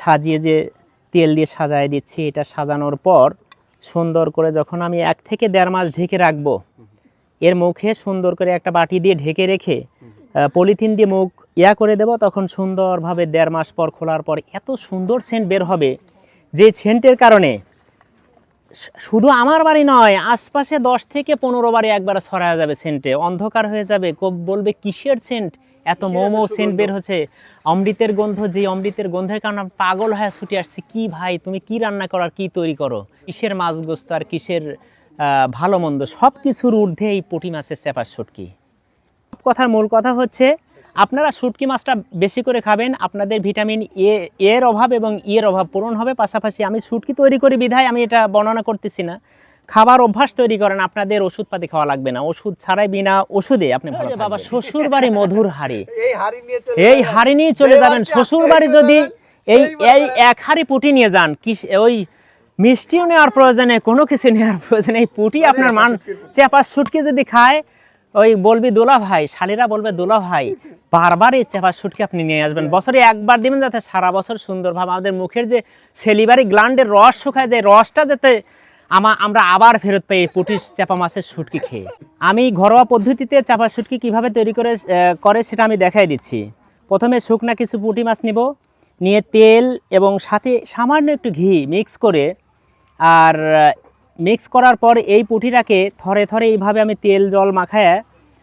সাজিয়ে যে তেল দিয়ে সাজায় দিচ্ছি, এটা সাজানোর পর সুন্দর করে যখন আমি এক থেকে দেড় মাস ঢেকে রাখব, এর মুখে সুন্দর করে একটা বাটি দিয়ে ঢেকে রেখে পলিথিন দিয়ে মুখ ইয়া করে দেব, তখন সুন্দরভাবে দেড় মাস পর খোলার পর এত সুন্দর সেন্ট বের হবে। যে সেন্টের কারণে শুধু আমার বাড়ি নয়, আশপাশে দশ থেকে পনেরো বাড়ি একবার ছড়ায় যাবে সেন্টে। অন্ধকার হয়ে যাবে। বলবে, কিসের সেন্ট? এত মোমো সেন্ট বের হচ্ছে। অমৃতের গন্ধ যে অমৃতের গন্ধের কারণে পাগল হয়ে ছুটে আসছি। কি ভাই তুমি কি রান্না করো আর কি তৈরি করো? কিসের মাছ গোস্ত আর কিসের ভালো মন্দ? সব কিছুর ঊর্ধ্বে এই পুঁটি মাছের চেপার শুটকি। সব কথার মূল কথা হচ্ছে আপনারা শুটকি মাছটা বেশি করে খাবেন আপনাদের ভিটামিন এ এর অভাব এবং ইয়ের অভাব পূরণ হবে। পাশাপাশি আমি শুটকি তৈরি করি বিধায় আমি এটা বর্ণনা করতেছি না। খাবার অভ্যাস তৈরি করেন আপনাদের ওষুধপাতি খাওয়া লাগবে না। ওষুধ ছাড়াই বিনা ওষুধে আপনি ভালো বাবা শ্বশুর বাড়ি মধুর হাড়ি। এই হাড়ি নিয়ে চলে যাবেন। শ্বশুর বাড়ি যদি এই এই এক হাড়ি পুটি নিয়ে যান কি ওই মিষ্টিও নেওয়ার প্রয়োজনে কোনো কিছু নেওয়ার প্রয়োজনে এই পুটি আপনার মান চেপা শুটকি যদি খায় ওই বলবি দোলা ভাই শালিরা বলবে দোলা ভাই বারবার এই চেপা শুটকি আপনি নিয়ে আসবেন। বছরে একবার দিবেন যাতে সারা বছর সুন্দরভাবে আমাদের মুখের যে সেলিবারি গ্ল্যান্ডের রস শুকায় যায় রসটা যাতে আমা আমরা আবার ফেরত পাই পুটির চাপা মাছের শুটকি খেয়ে। আমি ঘরোয়া পদ্ধতিতে চাপা শুটকি কীভাবে তৈরি করে করে সেটা আমি দেখাই দিচ্ছি। প্রথমে শুকনা কিছু পুঁটি মাছ নিব। নিয়ে তেল এবং সাথে সামান্য একটু ঘি মিক্স করে, আর মিক্স করার পর এই পুঁটিটাকে থরে থরে এইভাবে আমি তেল, জল মাখায়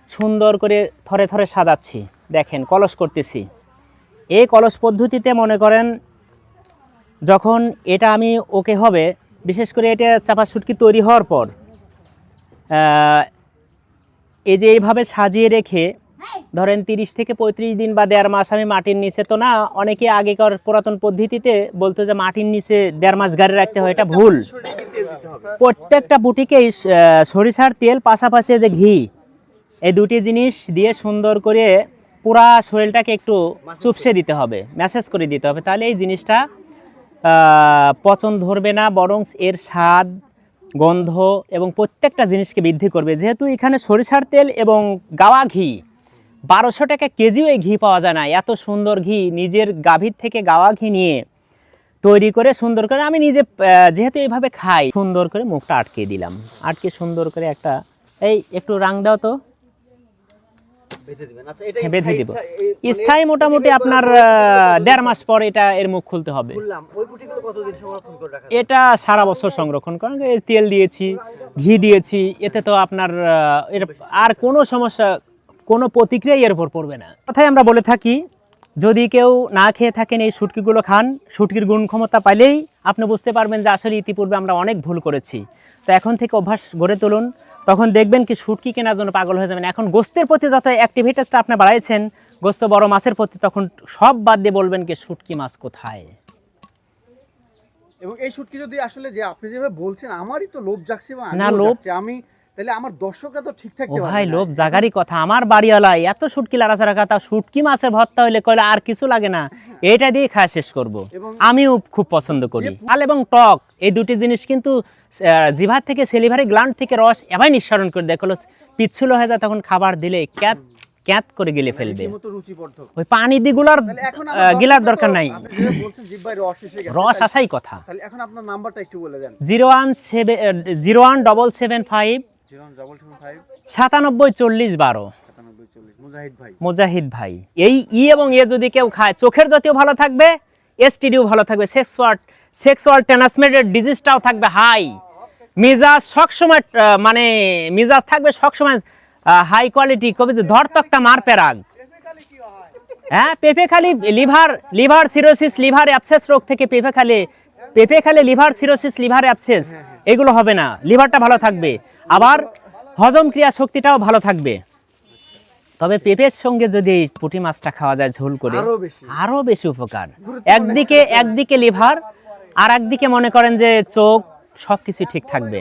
সুন্দর করে থরে থরে সাজাচ্ছি। দেখেন, কলস করতেছি। এই কলস পদ্ধতিতে মনে করেন, যখন এটা আমি ওকে হবে বিশেষ করে এটা চাপা শুটকি তৈরি হওয়ার পর এই যে এইভাবে সাজিয়ে রেখে ধরেন তিরিশ থেকে পঁয়ত্রিশ দিন বা দেড় মাস আমি মাটির নিচে তো না অনেকে আগেকার পুরাতন পদ্ধতিতে বলতো যে মাটির নিচে দেড় মাস গাড়ি রাখতে হয় এটা ভুল। প্রত্যেকটা বুটিকেই সরিষার তেল পাশাপাশি যে ঘি এই দুটি জিনিস দিয়ে সুন্দর করে পুরা শরীরটাকে একটু চুপসে দিতে হবে ম্যাসেজ করে দিতে হবে। তাহলে এই জিনিসটা পচন ধরবে না, বরং এর স্বাদ, গন্ধ এবং প্রত্যেকটা জিনিসকে বৃদ্ধি করবে। যেহেতু এখানে সরিষার তেল এবং গাওয়া ঘি, বারোশো টাকা কেজিও এই ঘি পাওয়া যায় না। এত সুন্দর ঘি নিজের গাভীর থেকে গাওয়া ঘি নিয়ে তৈরি করে সুন্দর করে আমি নিজে যেহেতু এইভাবে খাই, সুন্দর করে মুখটা আটকে দিলাম। আটকে সুন্দর করে একটা, এই একটু রাং দাও তো। বেঁধে আচ্ছা হ্যাঁ, স্থায়ী- দিব। এই- মানে স্থায়ী মোটামুটি আপনার দেড় মাস পর এটা এর মুখ খুলতে হবে। এটা সারা বছর সংরক্ষণ করেন তেল দিয়েছি ঘি দিয়েছি এতে তো আপনার এর আর কোনো সমস্যা কোনো প্রতিক্রিয়া এর উপর পড়বে না। কথাই আমরা বলে থাকি যদি কেউ না খেয়ে থাকেন এই শুটকিগুলো খান শুটকির গুণ ক্ষমতা পাইলেই আপনি বুঝতে পারবেন যে আসলে ইতিপূর্বে আমরা অনেক ভুল করেছি। তো এখন থেকে অভ্যাস গড়ে তুলুন তখন দেখবেন কি শুটকি কেনার জন্য পাগল হয়ে যাবেন। এখন গোস্তের প্রতি যত অ্যাক্টিভিটিসটা আপনি বাড়াইছেন গোস্ত বড় মাছের প্রতি তখন সব বাদ দিয়ে বলবেন কি শুটকি মাছ কোথায়? এবং এই শুটকি যদি আসলে যে আপনি যেভাবে বলছেন আমারই তো লোভ জাগছে না, লোভ- আমি তাহলে আমার দর্শকরা তো ঠিক ও থাকতে ভাই লোভ জাগারই কথা। আমার বাড়িওয়ালা এত শুটকি লাড়াচাড়া কথা শুটকি মাছের ভর্তা হইলে কইলে আর কিছু লাগে না। এটা দিয়ে খাওয়া শেষ করব। আমিও খুব পছন্দ করি। লাল এবং টক এই দুটি জিনিস কিন্তু জিভার থেকে সেলিভারি গ্ল্যান্ড থেকে রস এভাবে নিঃসরণ করে দেখল পিচ্ছুলো হয়ে যায় তখন খাবার দিলে ক্যাত ক্যাত করে গিলে ফেলবে। রীতিমতো রুচিবর্ধক। ওই পানি দিগুলার গিলার দরকার নাই। রস আসাই কথা। তাহলে এখন আপনার নাম্বারটা একটু বলে দেন। Zero one seven zero one double seven five সাতানব্বই চল্লিশ বারো। মুজাহিদ ভাই। এই ই এবং এ যদি কেউ খায় চোখের জাতীয় ভালো থাকবে এসটিডিও ভালো থাকবে সেক্সুয়াল সেক্সুয়াল ট্রান্সমিটেড ডিজিজটাও থাকবে হাই মিজাজ সবসময় মানে মিজাজ থাকবে সবসময় হাই কোয়ালিটি কবে যে ধর তক্তা মার পেরাগ হ্যাঁ পেঁপে খালি liver liver cirrhosis liver abscess রোগ থেকে পেঁপে খালি পেঁপে খালি লিভার সিরোসিস লিভার অ্যাপসেস এগুলো হবে না। লিভারটা ভালো থাকবে। আবার হজম ক্রিয়া শক্তিটাও ভালো থাকবে। তবে পেঁপের সঙ্গে যদি এই পুঁটি মাছটা খাওয়া যায় ঝোল করে আরও বেশি। উপকার। একদিকে একদিকে লিভার আর একদিকে মনে করেন যে চোখ সবকিছু ঠিক থাকবে।